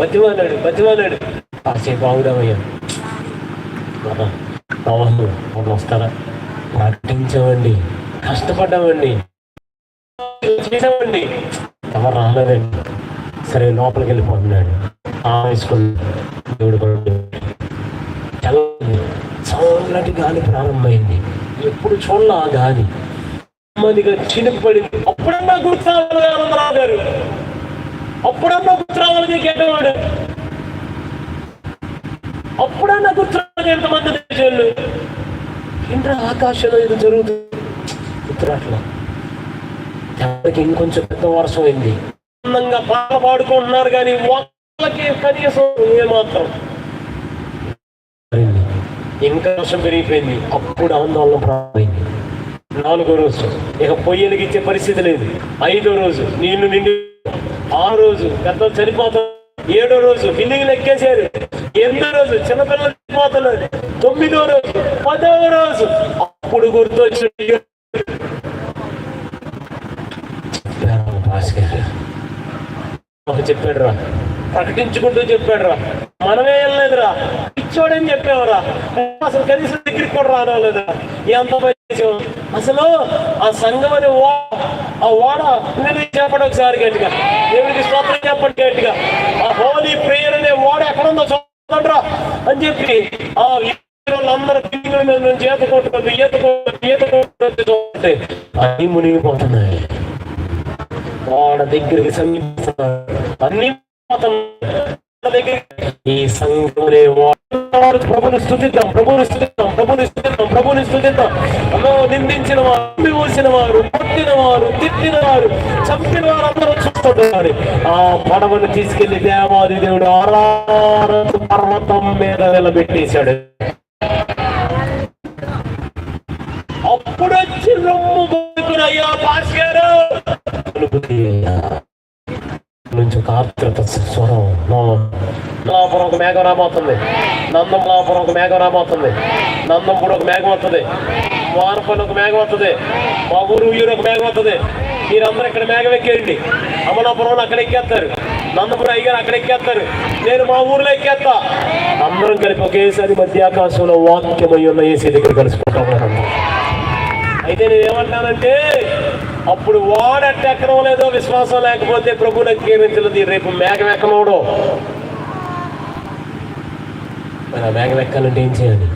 బతిమాలాడు బతిమాలాడు. కాసేపు ఆగుదామయ్యా మన పవన్ వస్తారా ప్రకటించామండి కష్టపడ్డామండి చేసామండి ఎవరు రాలేదండి. సరే లోపలికి వెళ్ళిపోతున్నాడు ఆ వేసుకున్నాడు దేవుడు చల్లటి గాలి ప్రారంభమైంది. ఎప్పుడు చూడాలి ఆ గాలి. నెమ్మదిగా చినిపడింది అప్పుడన్నా గుర్తు ఆనందరావు గారు. అప్పుడన్నా గుర్తురావాలి కేటవాడు అప్పుడన్నా గుర్తురావాలి ఎంతమంది దేశాలు ఇంద్ర ఆకాశంలో ఇది జరుగుతుంది గుర్తురాట్లా ఎవరికి ఇంకొంచెం పెద్ద వర్షం అయింది. అందంగా పాట పాడుకుంటున్నారు కానీ వాళ్ళకి కనీసం ఏమాత్రం ఇంకా వర్షం పెరిగిపోయింది. అప్పుడు ఆందోళన ప్రారంభమైంది. నాలుగో రోజు. ఇక పొయ్యలకి ఇచ్చే పరిస్థితి లేదు. ఐదో రోజు. నీళ్ళు నిండి ఆ రోజు పెద్ద చనిపోతారు ఏడో రోజు బిల్డింగ్లు ఎక్కేశారు ఎనిమిదో రోజు చిన్నపిల్లలు చనిపోతున్నారు. తొమ్మిదో రోజు పదవ రోజు. అప్పుడు గుర్తొచ్చి చెప్పారు ఒక చెప్పాడు రా ప్రకటించుకుంటూ చెప్పాడు రా మనమే వెళ్ళలేదురా. ఇచ్చోడని చెప్పావురా. అసలు కనీసం దగ్గరికి కూడా రాలేదురా ఎంత పని అసలు ఆ సంఘం అనే ఓ ఆ ఓడ నేను చెప్పడం ఒకసారి గట్టిగా. దేవుడికి స్తోత్రం చెప్పండి గట్టిగా. ఆ హోలీ ప్రేయర్ అనే ఓడ ఎక్కడుందో చూడండిరా అని చెప్పి ఆ వాళ్ళందరూ పిల్లల మీద నుంచి ఈత కొట్టుకుంటూ ఈత కొట్టుకుంటూ ఈత కొట్టుకుంటూ చూస్తే అన్ని మునిగిపోతున్నాయి. వాడ దగ్గరికి సమీపిస్తున్నాడు. అన్ని పోతున్నాయి. ఈ సంఘమునే వాడు ప్రభుని స్థుతిద్దాం ప్రభుని స్థుతిద్దాం ప్రభుని స్థుతిద్దాం ప్రభుని స్థుతిద్దాం అన్నో నిందించిన వారు మూసిన వారు కొట్టిన వారు తిట్టిన వారు చంపిన వారు అందరూ చూస్తుంటారు. ఆ పడవను తీసుకెళ్ళి దేవాది దేవుడు ఆరారపు పర్వతం మీద నిలబెట్టేశాడు. అప్పుడు వచ్చి రొమ్ము అయ్యా పాస్ గారు ఒక ఆర్ద్రత స్వరం. నాపురం ఒక మేఘం రాబోతుంది. నందంలాపురం ఒక మేఘం రాబోతుంది. నందంపూడి ఒక మేఘం వస్తుంది. వారపల్లి ఒక మేఘం వస్తుంది. మా ఊరు ఊరు ఒక మేఘం వస్తుంది. మీరందరూ ఇక్కడ మేఘం ఎక్కేయండి. అమలాపురం అక్కడ ఎక్కేస్తారు. నందపురం అయ్యారు అక్కడ ఎక్కేస్తారు. నేను మా ఊర్లో ఎక్కేస్తా. అందరం కలిపి ఒకేసారి మధ్యాకాశంలో వాక్యమై ఉన్న ఏసీ దగ్గర కలుసుకుంటాం. అయితే నేను ఏమంటానంటే అప్పుడు వాడట్టు ఎక్కడం లేదో విశ్వాసం లేకపోతే ప్రభుని అంగీకరించలేదు. రేపు మేఘం ఎక్కనోడు. మరి ఆ మేఘం ఎక్కాలంటే ఏం చేయాలి?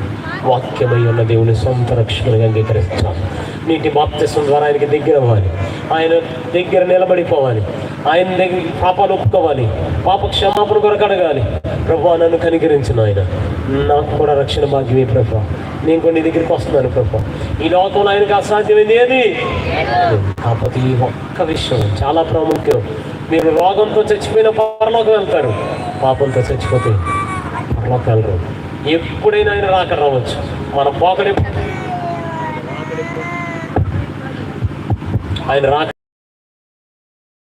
వాక్యమై ఉన్న దేవుని సొంత రక్షకులుగా అంగీకరించాలి నీటి బాప్తిస్వం ద్వారా ఆయనకి దగ్గర అవ్వాలి. ఆయన దగ్గర నిలబడిపోవాలి. ఆయన దగ్గర పాపాలు ఒప్పుకోవాలి. పాప క్షమాపణ కొరకు అడగాలి. ప్రభు నన్ను కనికరించిన ఆయన నాకు కూడా రక్షణ భాగ్యమే ప్రభు. నేను కొన్ని దగ్గరికి వస్తున్నాను ప్రభు. ఈ లోకంలో ఆయనకి అసాధ్యమైంది ఏది? కాకపోతే ఈ ఒక్క విషయం చాలా ప్రాముఖ్యం. మీరు రోగంతో చచ్చిపోయిన పరలోకి వెళ్తారు. పాపంతో చచ్చిపోతే పరలోకి వెళ్ళరు ఎప్పుడైనా ఆయన రాక రావచ్చు. మన పోకడే ఆయన రాక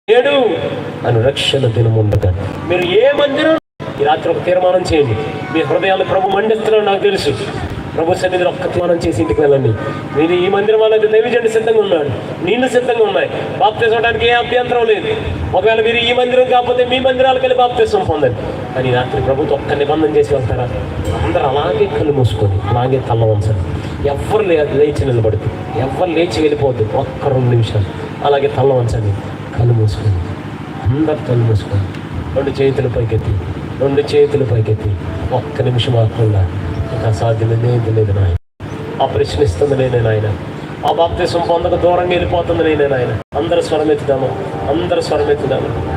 ఏడు. అని రక్షణ దినముండగా మీరు ఏ మందిరం? ఈ రాత్రి ఒక తీర్మానం చేయండి. మీ హృదయాలు ప్రభు మండిస్తున్నాడు నాకు తెలుసు. ప్రభు సన్నిధిని ఒక్క తీర్మానం చేసి ఇంటికి వెళ్ళండి. మీరు ఈ మందిరం వాళ్ళకి దైవజండి సిద్ధంగా ఉన్నాడు నీళ్ళు సిద్ధంగా ఉన్నాయి. బాప్తిసడానికి ఏ అభ్యంతరం లేదు. ఒకవేళ మీరు ఈ మందిరం కాకపోతే మీ మందిరాలకు వెళ్ళి బాప్తీసం పొందండి. కానీ రాత్రి ప్రభుత్వం ఒక్క నిబంధన చేసి వెళ్తారా? అందరూ అలాగే కళ్ళు మూసుకొని అలాగే తల్ల వంచండి ఎవ్వరు లే లేచి నిలబడుతుంది ఎవ్వరు లేచి వెళ్ళిపోద్దు ఒక్క రెండు నిమిషాలు. అలాగే తల్ల వంచండి. కళ్ళు మూసుకొని అందరు కళ్ళు మూసుకొని రెండు చేతులు పైకెత్తి రెండు చేతులు పైకెత్తి. ఒక్క నిమిషం మాత్రంగా. ఇంకా సాధ్యమైంది లేదు నాయన. ఆ ప్రశ్నిస్తుంది నేనే నాయన. ఆ బాప్తిసం పొందక దూరంగా వెళ్ళిపోతుంది నేనే నాయన. అందరు స్వరమెత్తుదాము? అందరు స్వరమెత్తుదాము?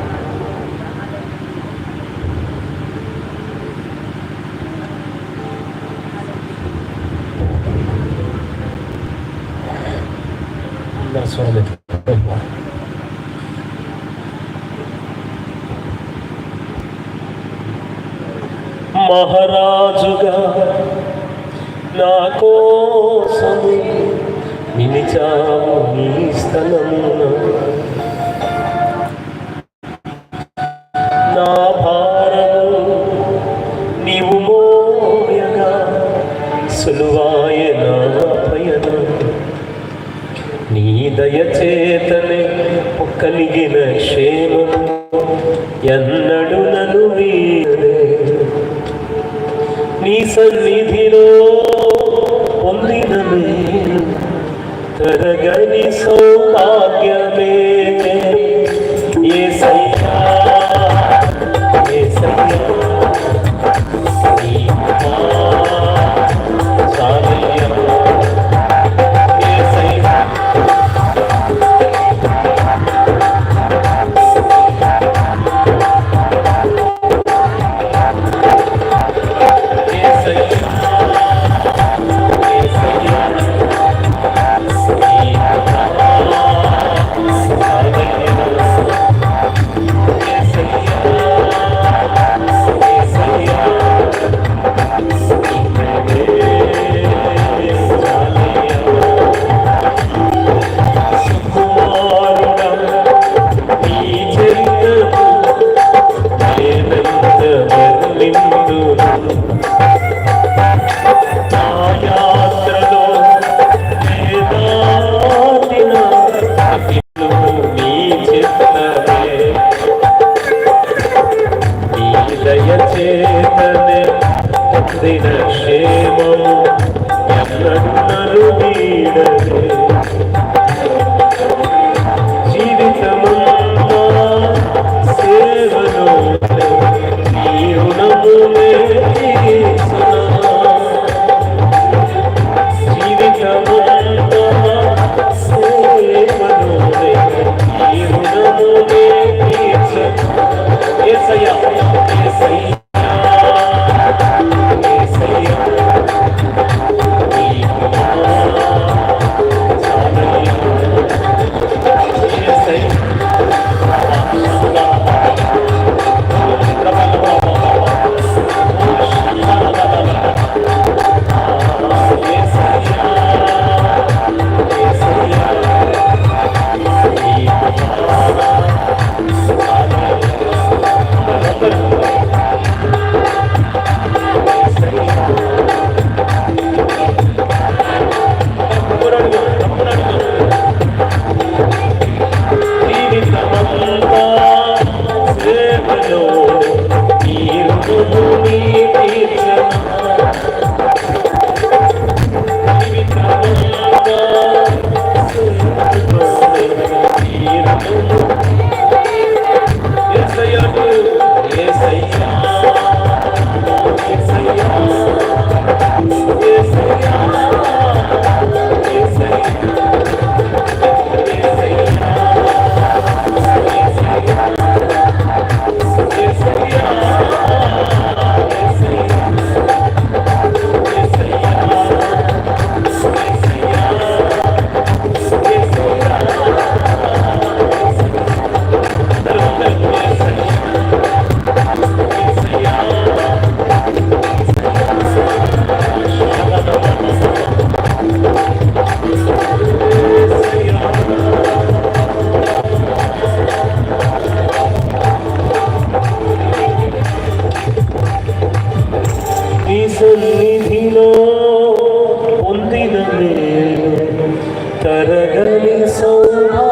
అందరు స్వరమెత్తు మహారాజుగా నా కోసం నిలిచావు నీ స్థలమున. సన్నిధిలో పొందిన మేలు తరగని సౌభాగ్యమే తరగని సౌభాగ్యమే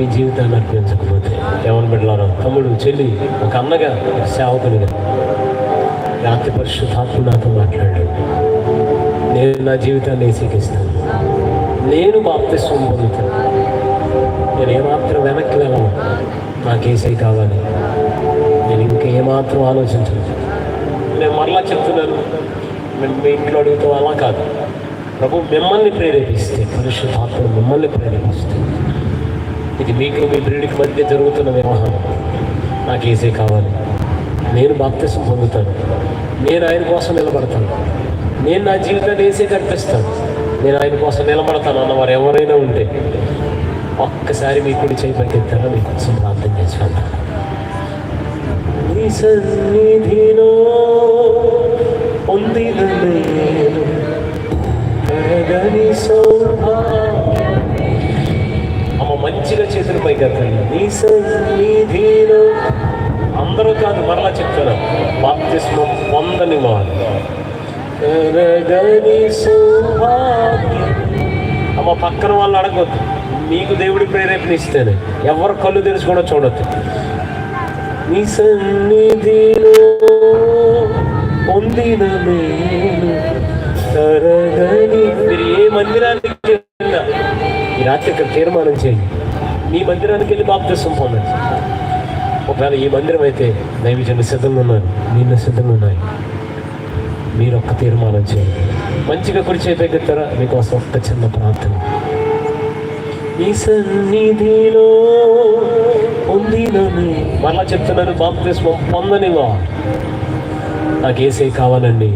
మీ జీవితాన్ని అర్పించకపోతే? ఎవరు బిడ్డలారా? తమ్ముడు చెల్లి ఒక అన్నగా ఒక సేవకునిగా. రాత్రి పరిశుద్ధాత్మ నాతో మాట్లాడు నేను నా జీవితాన్ని ఏసీకిస్తాను. నేను బాప్తిస్వం పొందుతాను. నేను ఏమాత్రం వెనక్కి వెళ్ళను. నాకు ఏసీ కావాలి. నేను ఇంకా ఏమాత్రం ఆలోచించను. నేను మరలా చెప్తున్నాను. మేము మీ ఇంట్లో అడుగుతాం అలా కాదు. ప్రభు మిమ్మల్ని ప్రేరేపిస్తే పరిశుద్ధాత్మ మిమ్మల్ని ప్రేరేపిస్తే ఇది మీకు మీ ప్రియుడికి మధ్య జరుగుతున్న వివాహం. నాకు ఏసే కావాలి? నేను బాప్తిసం పొందుతాను. నేను ఆయన కోసం నిలబడతాను. నేను నా జీవితాన్ని ఏసే కనిపిస్తాను నేను ఆయన కోసం నిలబడతాను అన్నవారు ఎవరైనా ఉంటే ఒక్కసారి మీ కుడి చేయి పైకెత్తారా మీకోసం ప్రార్థన చేసుకుంటాను నీ సన్నిధిలో పొందిన నేను సౌభాగ్యం మంచిగా చేతులు పైకి ఎత్తండి నీ సన్నిధిలో అందరూ కాదు మరలా చెప్తాను బాప్తిస్మం పొందని వారు. అమ్మ పక్కన వాళ్ళు అడగొద్దు. మీకు దేవుడి ప్రేరేపణ ఇస్తేనే. ఎవరు కళ్ళు తెరుచుకోవడం కూడా చూడొద్దు. నీ సన్నిధిలో పొందిన మీరు ఏ మందిరానికి వెళ్ళినా రాత్రి ఇక్కడ తీర్మానం చేయండి. మీ మందిరానికి వెళ్ళి బాప్తిసం పొందండి. ఒకవేళ ఈ మందిరం అయితే నైవేద్యం సిద్ధంగా ఉన్నారు. నిన్న సిద్ధంగా ఉన్నాయి. మీరు ఒక్క తీర్మానం చేయండి. మంచిగా కుడి చేపెగ్గుతారా మీకోసం ఒక్క చిన్న ప్రార్థన. ఈ సన్నిధిలో పొందినని. మరలా చెప్తున్నారు బాప్తిస్మం పొందనివా నాకు ఏసే కావాలండి.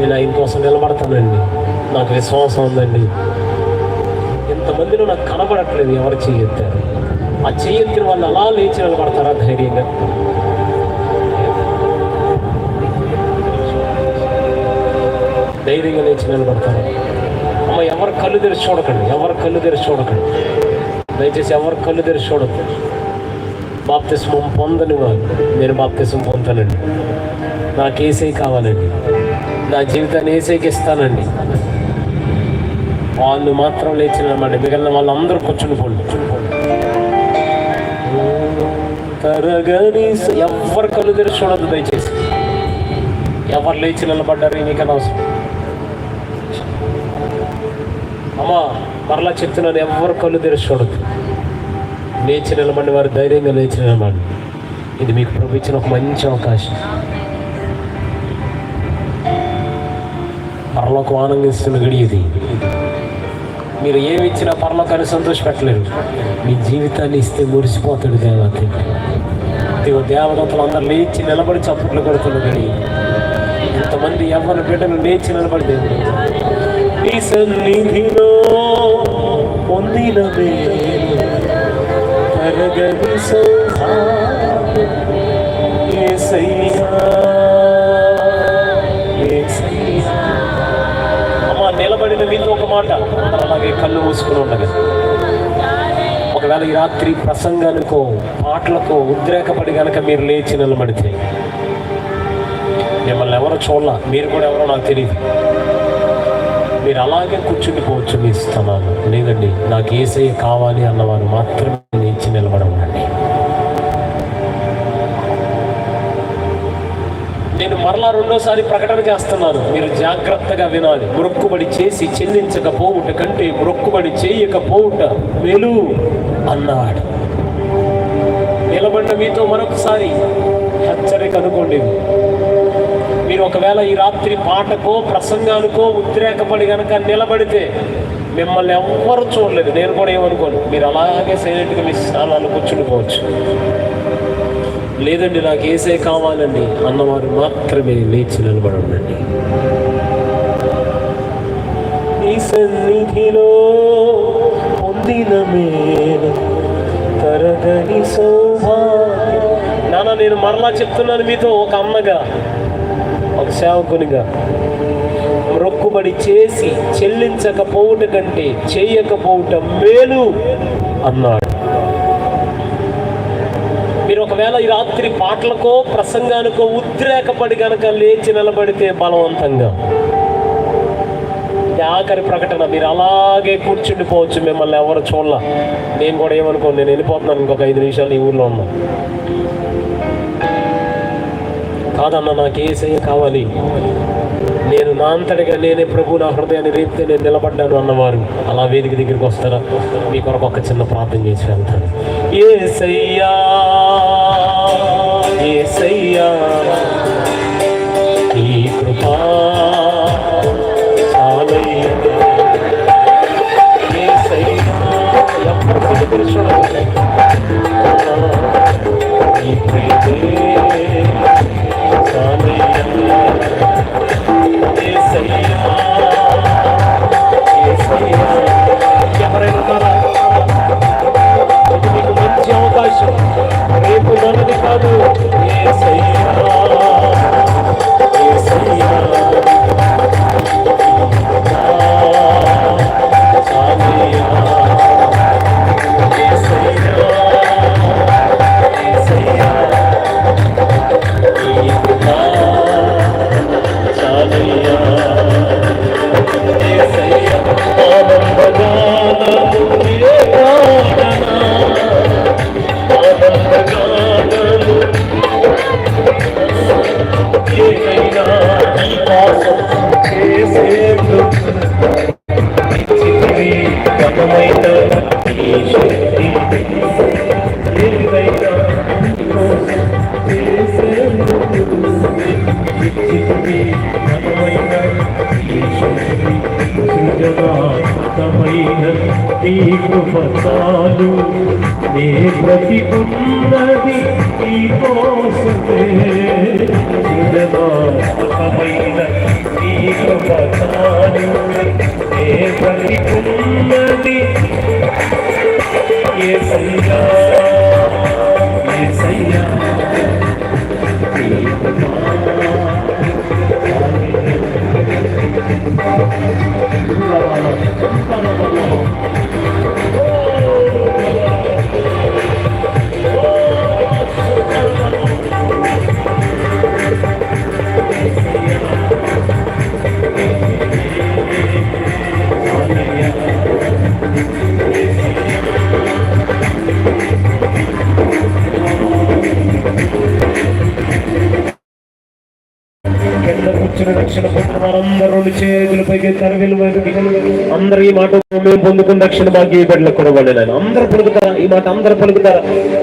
నేను ఆయన కోసం నిలబడతానండి. నాకు విశ్వాసం ఉందండి. కొంతమందిలో నాకు కనబడట్లేదు ఎవరు చేయొత్తారు ఆ చేయొత్తిన వాళ్ళు అలా లేచి నిలబడతారా ధైర్యంగా? ధైర్యంగా లేచి నిలబడతారు? అమ్మ ఎవరు కళ్ళు తెరిచి చూడకండి ఎవరు కళ్ళు తెరిచి చూడకండి. దయచేసి ఎవరు కళ్ళు తెరిచి చూడద్దు. బాప్తిస్మం పొందని వాళ్ళు నేను బాప్తిస్మం పొందానండి నాకు ఏసై కావాలండి. నా జీవితాన్ని ఏసైకి ఇస్తానండి. వాళ్ళు మాత్రం లేచినమాట నిలబడి మిగిలిన వాళ్ళందరూ కూర్చుని పోండి. తరగని ఎవరు కళ్ళు తెరిచి చూడద్దు దయచేసి. ఎవరు లేచి నిలబడ్డారు నీకన్నా అవసరం? అమ్మా మరలా చెప్తున్నాను ఎవరు కళ్ళు తెరిచి చూడద్దు. లేచి నిలబడి వారు ధైర్యంగా లేచి నిలబడి ఇది మీకు ప్రభు ఇచ్చిన ఒక మంచి అవకాశం. పరలోక ఆనందిస్తున్న గడి ఇది. మీరు ఏమి ఇచ్చినా పరలోకాన్ని సంతోషపెట్టలేరు. మీ జీవితాన్ని ఇస్తే మురిసిపోతాడు దేవత. దేవ దేవదత్తలు అందరు లేచి నిలబడి చప్పట్లు కొడుతున్న కానీ ఇంతమంది ఎవరి బిడ్డలు లేచి నిలబడి దేవుడు నీ సన్నిధిలో పొందిన అమ్మా మీతో ఒక మాట. అలాగే కళ్ళు మూసుకుని ఉండగా. ఒకవేళ ఈ రాత్రి ప్రసంగానికో పాటలకో ఉద్రేకపడి కనుక మీరు లేచి నిలబడితే మిమ్మల్ని ఎవరో చూడాల. మీరు కూడా ఎవరో నాకు తెలియదు మీరు అలాగే కూర్చుండిపోవచ్చు మీ స్థలాలు లేదండి నాకు ఏసై కావాలి అన్నవారు మాత్రమే మరలా రెండోసారి ప్రకటన చేస్తున్నారు. మీరు జాగ్రత్తగా వినాలి. మొక్కుబడి చేసి చెల్లించకపోవుట కంటే మొక్కుబడి చేయకపోవుట మేలు అన్నాడు. నిలబడిన మీతో మరొకసారి హెచ్చరిక అనుకోండి. మీరు ఒకవేళ ఈ రాత్రి పాటకో ప్రసంగానికో ఉద్రేకపడి గనక నిలబడితే మిమ్మల్ని ఎవ్వరూ చూడలేదు. నేను కూడా ఏమనుకోను? మీరు అలాగే సైలెంట్గా మీ స్థానాలు కూర్చుండిపోవచ్చు. లేదండి నాకు ఏసే కావాలండి అన్నవారు మాత్రమే లేచి నిలబడండి. ఈ సన్నిధిలో పొందిన మేలు తరగని సౌభాగ్యం. నాన్న నేను మరలా చెప్తున్నాను మీతో ఒక అమ్మగా ఒక సేవకునిగా. మొక్కుబడి చేసి చెల్లించకపోవుట కంటే చేయకపోవుట మేలు అన్నాడు. ఒకవేళ ఈ రాత్రి పాటలకో ప్రసంగానికో ఉద్రేకపడి కనుక లేచి నిలబడితే బలవంతంగా. ఆఖరి ప్రకటన మీరు అలాగే కూర్చుండిపోవచ్చు మిమ్మల్ని ఎవరు చూడాల. నేను కూడా ఏమనుకో నేను వెళ్ళిపోతున్నాను ఇంకొక ఐదు నిమిషాలు ఈ ఊర్లో ఉన్నా. కాదన్న నాకు ఏసయ్య కావాలి? నేను నా అంతటిగా నేనే ప్రభు నా హృదయాన్ని రేపితే నేను నిలబడ్డాను అన్నవారు. అలా వేదిక దగ్గరికి వస్తారా? మీ కొరకు ఒక చిన్న ప్రార్థన చేసి వెళ్తాను. ఏ సయ్యా ఏసయ్యా ఈ కృపా చాలయ్యా. ఏసయ్యా, ఎవరు కళ్ళు తెరిచి చూడాలి? ఈ ప్రేమే చాలయ్యా. ఏసయ్యా, ఏసయ్యా. ఎవరైనా ఉన్నారా? ఇది మీకు మంచి అవకాశం రేపు మనది కాదు పైన నీ కృప చాలు నే బ్రతికున్నది నీ కోసమే. సృజనాత్మకమైన నీ కృప చాలు నే బ్రతికున్నది ఏ సయ్యా నీ కృప కింద పొందుకున్న రక్షణ భాగ్య ఈ బిడ్డలకు కూడా నేను అందరూ పలుకుతారా ఈ మాట అందరూ పలుకుతారా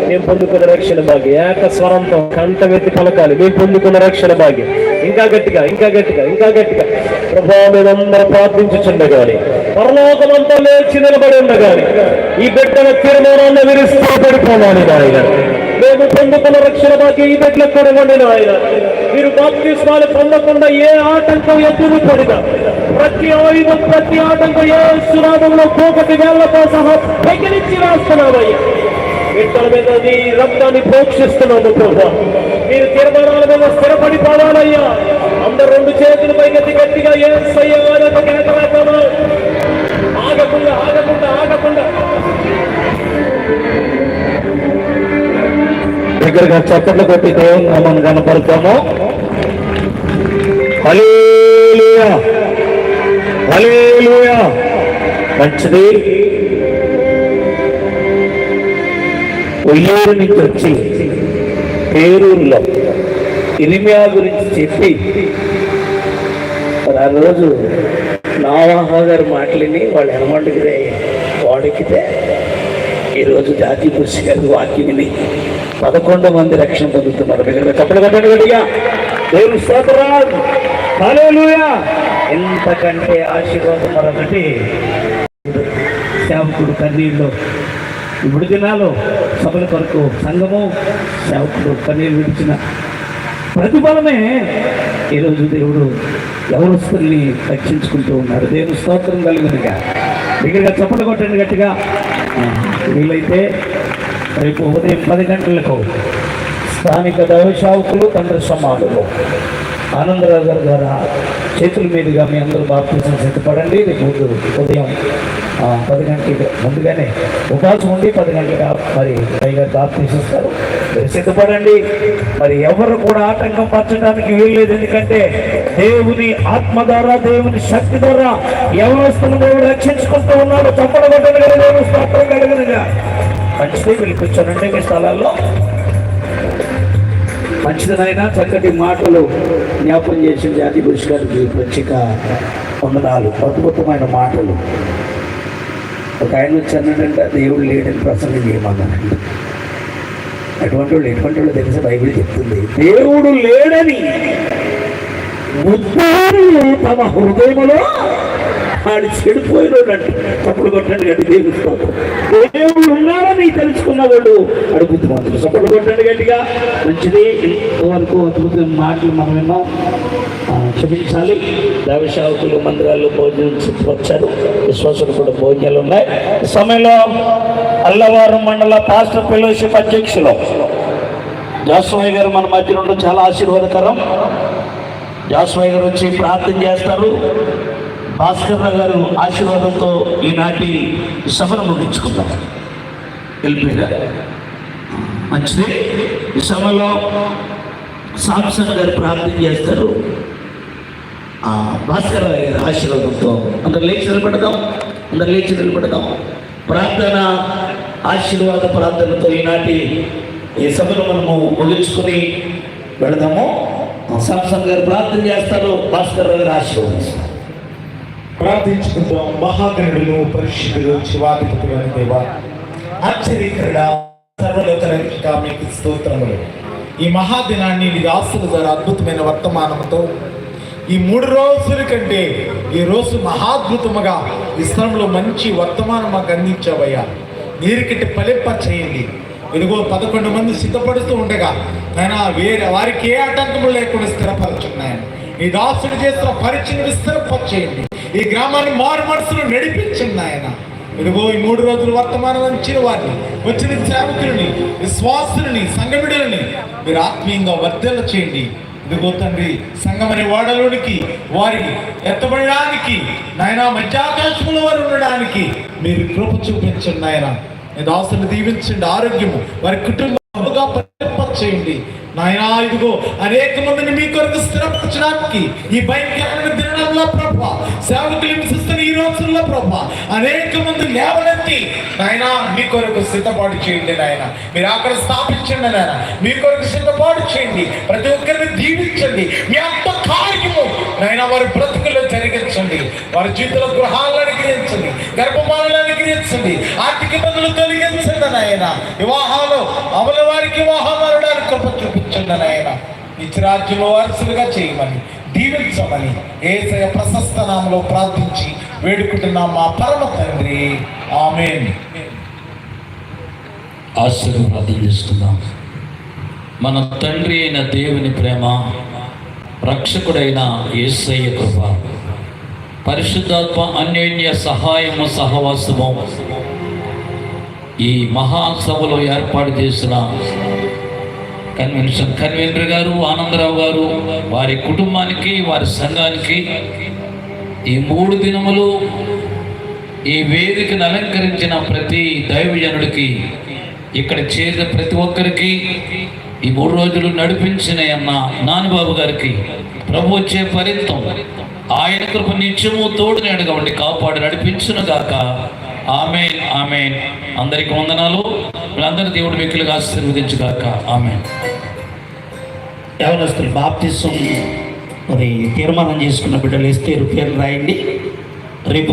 మేము పొందుకున్న రక్షణ భాగ్య ఏక స్వరంతో కంట వెతి పలకాలి. మేము పొందుకున్న రక్షణ భాగ్యం ఇంకా గట్టిగా ఇంకా గట్టిగా ఇంకా గట్టిగా. ప్రభావ మేమందరూ ప్రార్థించుచుండగాని పరలోకమంతా లేచి నిలబడి ఉండగాని ఈ బిడ్డల తీర్మానాన్ని విరిస్తూ పడిపోవాలి నాయన. మేము పొందుకున్న రక్షణ భాగ్యం ఈ బిడ్డలకు కూడా ఇవ్వండి ఆయన మీరు బాప్తిస్మాలు పొందకుండా ఏ ఆటంకం ఎదురు పడినా ప్రతి ఆయుధం ప్రతి ఆటంకం ఏ సునాదంలో పోకటి వేళ్ళతో సహా పెగిలించి రాస్తున్నామయ్యా బిడ్డల మీద నీ రక్తాన్ని ప్రోక్షిస్తున్నాము ప్రభా. మీరు తీర్మానాల మీద స్థిరపడి పోవాలయ్యా. అందరు రెండు చేతులు పైకెత్తి గట్టిగా ఏ సయ్యాలని కేకలేస్తామా ఆగకుండా ఆగకుండా ఆగకుండా. దగ్గరగా చప్పట్లు కొట్టి దేవుని నామం కనపడతాము హలో మంచిది. ఉయ్యూరు నుంచి వచ్చి పేరూరులో ఇనిమియా గురించి చెప్పి ఆ రోజు నావాహ గారు మాటలని వాళ్ళు ఎనమంటికి వాడికితే ఈరోజు జాతీయ కృషి గారి వాక్యం విని పదకొండు మంది రక్షణ పొందుతున్నారు. దగ్గర కప్పలు కట్టండి గట్టిగా. దేవుడు స్తోత్రాలు ఎంతకంటే ఆశీర్వాదం మరొకటి. సేవకుడు కన్నీళ్ళు ఇప్పుడు దినాలు సభల కొరకు సంఘము సేవకుడు కన్నీళ్ళు విడిచిన ప్రతిఫలమే ఈరోజు దేవుడు యవనస్తుల్ని రక్షించుకుంటూ ఉన్నారు దేవుని స్తోత్రం కలిగినగా దగ్గరగా చప్పట్లు కొట్టండి గట్టిగా. వీలైతే రేపు ఉదయం పది గంటలకు స్థానిక దైవశావుకులు తండ్రి సమాధులు. ఆనందరావు గారు ద్వారా చేతుల మీదుగా మీ అందరూ బాప్తీసం సిద్ధపడండి. రేపు ఉదయం పది గంటలకి ముందుగానే ఉపాసం ఉండి పది గంటలకి మరి పైగా బాప్తీసిస్తారు సిద్ధపడండి. మరి ఎవరు కూడా ఆటంకం పరచడానికి వీల్లేదు. ఎందుకంటే దేవుని ఆత్మ ద్వారా దేవుని శక్తి ద్వారా ఎవరొస్తున్న దేవుడు రక్షించుకుంటూ ఉన్నాడు. చప్పడ కొట్టనుగా దేవుని స్తోత్రం కలుగునుగా మంచిది వెళ్ళి కూర్చోనండి మీ స్థలాల్లో. మంచిదనైన చక్కటి మాటలు జ్ఞాపం చేసిన జాతి పురుషు గారికి ప్రత్యేక వందనాలు అద్భుతమైన మాటలు. ఒక ఆయన వచ్చానంటే దేవుడు లేడని ప్రసంగం చేయమన్నానండి అటువంటి వాళ్ళు ఎటువంటి వాళ్ళు తెలిసి? బైబిల్ చెప్తుంది. దేవుడు లేడని ఉద్దారు తమ హృదయములో వాడు చెడిపోయినోడంట. తప్పుడు కొట్టండి గట్టి దేవుడు దేవుడు ఉన్నాడని తెలుసుకున్న వాళ్ళు అడు బుద్ధిమంతులు కొట్టండి గట్టిగా. మంచిది. ఇంతవరకు అద్భుతమైన మాటలు మనం విన్నాం. క్షమించాలి. దేవశావకులు మందిరాల్లో భోజనం వచ్చారు. విశ్వాసులు కూడా భోజనాలు ఉన్నాయి. ఈ సమయంలో అల్లవారం మండల పాస్టర్ ఫెలోషిప్ అధ్యక్షులు జాస్వాయి గారు మన మధ్య నుండి చాలా ఆశీర్వాదకరం. జాస్వాయి గారు వచ్చి ప్రార్థన చేస్తారు. భాస్కర్ గారు ఆశీర్వాదంతో ఈనాటి సభను ముగించుకుందాం. ఎల్పీగా మంచిది. ఈ సభలో సాంసంగ్ గారు ప్రార్థన చేస్తారు. భాస్కర్ గారి ఆశీర్వాదంతో అందరు లేచి నిలబడదాం. అందరు లేచి నిలబడదాం. ప్రార్థన ఆశీర్వాద ప్రార్థనతో ఈనాటి ఈ సభను మనము ముగించుకొని వెళదాము. సాంసంగ్ గారు ప్రార్థన చేస్తారు. భాస్కర్ రావు గారు ఆశీర్వదిస్తారు. ప్రార్థించుకుందాం. మహాగణుడును పరిశుద్ధులు శివాధిపతి దేవ ఆశ్చర్యకరుడా సర్వలోకరంగా మీకు స్తోత్రములు. ఈ మహాదినాన్ని నీ ఆస్తుల ద్వారా అద్భుతమైన వర్తమానంతో ఈ మూడు రోజుల కంటే ఈ రోజు మహాద్భుతముగా ఈ స్థలంలో మంచి వర్తమానం మాకు అందించావయ్యా. నీరుకిట్టి ఫలింప చేయండి ఇదిగో పదకొండు మంది సిద్ధపడుతూ ఉండగా ఆయన వేరే వారికి ఏ ఆటంకము లేకుండా స్థిరపరచున్నాయని ఈ దాసుడు చేస్తున్న పరిచయం విస్తరపచేయండి ఈ గ్రామాన్ని మారు మనసులో నడిపించండి ఆయన ఇదిగో ఈ మూడు రోజులు వర్తమానం ఇచ్చిన వారిని వచ్చిన సేవకులని విశ్వాసులని సంగమిడులని మీరు ఆత్మీయంగా వర్ధల చేయండి. ఇదిగో తండ్రి సంగమని వాడలోనికి వారి ఎత్తబడడానికి నాయన మధ్యాకాశంలో వారు ఉండడానికి మీరు కృప చూపించండి నాయన. దాసులు దీవించండి ఆరోగ్యము వారి కుటుంబంగా చేయండి. నాయనా ఇదిగో అనేక మందిని మీ కొరకు స్థిరపరచడానికి ఈ భయంకరమైన దినంలో ప్రభా సేవకులు రోజుల్లో ప్రభా అనేక మంది లేవనెత్తి నాయనా మీ కొరకు సిద్ధపాటు చేయండి నాయన. మీరు అక్కడ స్థాపించండి నాయన. మీ కొరకు సిద్ధపాటు చేయండి. ప్రతి ఒక్కరిని దీవించండి. మీ అంత కార్యము నాయన వారి బ్రతుకుల్లో జరిగించండి. వారి జీవితంలో గృహాలను అనుగ్రహించండి. గర్భమాలను అనుగ్రహించండి. ఆర్థిక ఇబ్బందులు తొలగించండి నాయన. వివాహాలు అవల వారికి వివాహం అనడానికి కృప చూపించండి నాయన. నిత్యరాజ్యంలో వారసులుగా చేయమని దీవించమని ఏసయ ప్రశస్త నామలో ప్రార్థించి వేడుకుంటున్నాం మా పరమ తండ్రి. ఆమె ఆశీర్వాదం చేసుకుందాం మన తండ్రి అయిన దేవుని ప్రేమ రక్షకుడైన యేసయ్య కృప పరిశుద్ధాత్మ అన్యోన్య సహాయము సహవాసము ఈ మహాసభలో ఏర్పాటు చేసిన కన్వెన్షన్ కన్వీనర్ గారు ఆనందరావు గారు వారి కుటుంబానికి వారి సంఘానికి ఈ మూడు దినములు ఈ వేదికను అలంకరించిన ప్రతి దైవజనుడికి ఇక్కడ చేసిన ప్రతి ఒక్కరికి ఈ మూడు రోజులు నడిపించిన అన్న నాన్నబాబు గారికి ప్రభు వచ్చే ఫలితం. ఆయన కృప నిత్యము తోడునేడుగా ఉండి కాపాడు నడిపించును గాక ఆమె ఆమె అందరికి వందనాలు. వీళ్ళందరి దేవుడు వ్యక్తులుగా ఆశీర్వదించుగాక. ఆమె ఎవరస్తులు బాప్తిసం మరి తీర్మానం చేసుకున్న బిడ్డలు ఇస్తే పేర్లు రాయండి. రేపు